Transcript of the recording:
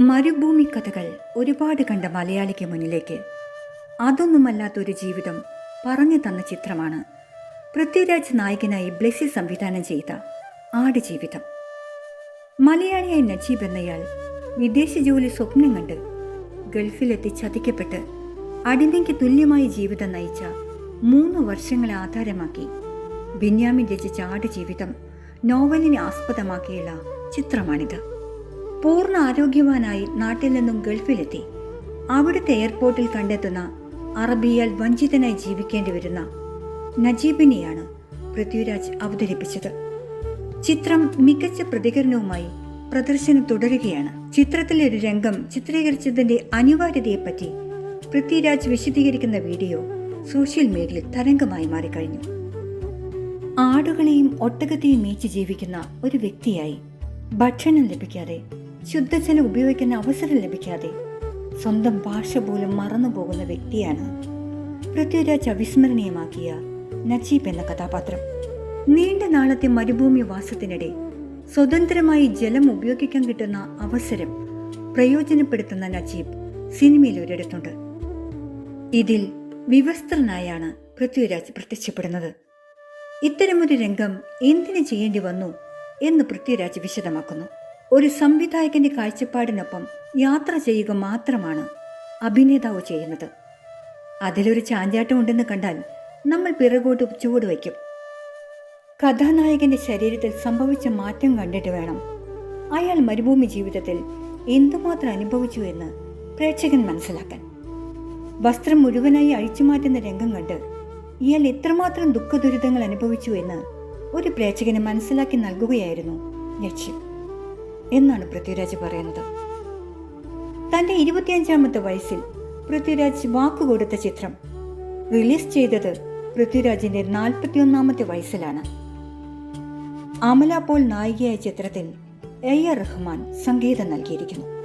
മരുഭൂമി കഥകൾ ഒരുപാട് കണ്ട മലയാളിക്ക് മുന്നിലേക്ക്. അതൊന്നുമല്ലാത്തൊരു ജീവിതം പറഞ്ഞു തന്ന ചിത്രമാണ്. പൃഥ്വിരാജ് നായകനായി ബ്ലെസ്സി സംവിധാനം ചെയ്ത ആടുജീവിതം മലയാളിയായ നജീബ് എന്നയാൾ വിദേശ ജോലി സ്വപ്നം കണ്ട് ഗൾഫിലെത്തി ചതിക്കപ്പെട്ട് അടിമയ്ക്ക് തുല്യമായ ജീവിതം നയിച്ച മൂന്ന് വർഷങ്ങളെ ആധാരമാക്കി ബെന്യാമിൻ രചിച്ച ആടുജീവിതം നോവലിനെ ആസ്പദമാക്കിയുള്ള ചിത്രമാണിത്. പൂർണ ആരോഗ്യവാനായി നാട്ടിൽ നിന്നും ഗൾഫിലെത്തി. അവിടുത്തെ എയർപോർട്ടിൽ കണ്ടെത്തുന്ന അറബിയാൽ വഞ്ചിതനായി ജീവിക്കേണ്ടി വരുന്ന നജീബിനെയാണ് പൃഥ്വിരാജ് അവതരിപ്പിച്ചത്. ചിത്രം മികച്ച പ്രതികരണവുമായി പ്രദർശനം തുടരുകയാണ്. ചിത്രത്തിലെ ഒരു രംഗം ചിത്രീകരിച്ചതിന്റെ അനിവാര്യതയെപ്പറ്റി പൃഥ്വിരാജ് വിശദീകരിക്കുന്ന വീഡിയോ സോഷ്യൽ മീഡിയയിൽ തരംഗമായി മാറിക്കഴിഞ്ഞു. ആടുകളെയും ഒട്ടകത്തെയും മേച്ച് ജീവിക്കുന്ന ഒരു വ്യക്തിയായി ഭക്ഷണം ലഭിക്കാതെ ശുദ്ധജലം ഉപയോഗിക്കുന്ന അവസരം ലഭിക്കാതെ സ്വന്തം ഭാഷ പോലും മറന്നു പോകുന്ന വ്യക്തിയാണ് പൃഥ്വിരാജ് അവിസ്മരണീയമാക്കിയ നജീബ് എന്ന കഥാപാത്രം. നീണ്ട നാളത്തെ മരുഭൂമി വാസത്തിനിടെ സ്വതന്ത്രമായി ജലം ഉപയോഗിക്കാൻ കിട്ടുന്ന അവസരം പ്രയോജനപ്പെടുത്തുന്ന നജീബ് സിനിമയിൽ ഒരിടത്തുണ്ട്. ഇതിൽ വിവസ്ത്രനായാണ് പൃഥ്വിരാജ് പ്രത്യക്ഷപ്പെടുന്നത്. ഇത്തരമൊരു രംഗം എന്തിനു ചെയ്യേണ്ടി വന്നു എന്ന് പൃഥ്വിരാജ് വിശദമാക്കുന്നു. ഒരു സംവിധായകന്റെ കാഴ്ചപ്പാടിനൊപ്പം യാത്ര ചെയ്യുക മാത്രമാണ് അഭിനേതാവ് ചെയ്യുന്നത്. അതിലൊരു ചാഞ്ചാട്ടം ഉണ്ടെന്ന് കണ്ടാൽ നമ്മൾ പിറകോട്ട് ചുവട് വയ്ക്കും. കഥാനായകന്റെ ശരീരത്തിൽ സംഭവിച്ച മാറ്റം കണ്ടിട്ട് വേണം അയാൾ മരുഭൂമി ജീവിതത്തിൽ എന്തുമാത്രം അനുഭവിച്ചു എന്ന് പ്രേക്ഷകൻ മനസ്സിലാക്കാൻ. വസ്ത്രം മുഴുവനായി അഴിച്ചുമാറ്റുന്ന രംഗം കണ്ട് ഇയാൾ എത്രമാത്രം ദുഃഖദുരിതങ്ങൾ അനുഭവിച്ചു എന്ന് ഒരു പ്രേക്ഷകന് മനസ്സിലാക്കി നൽകുകയായിരുന്നു ലക്ഷ്യം. എന്നാണ് പൃഥ്വിരാജ് പറയുന്നത്. തന്റെ ഇരുപത്തിയഞ്ചാമത്തെ വയസ്സിൽ പൃഥ്വിരാജ് വാക്കുകൊടുത്ത ചിത്രം റിലീസ് ചെയ്തത് പൃഥ്വിരാജിന്റെ നാൽപ്പത്തിയൊന്നാമത്തെ വയസ്സിലാണ്. അമല പോൾ നായികയായ ചിത്രത്തിൽ എ ആർ റഹ്മാൻ സംഗീതം നൽകിയിരിക്കുന്നു.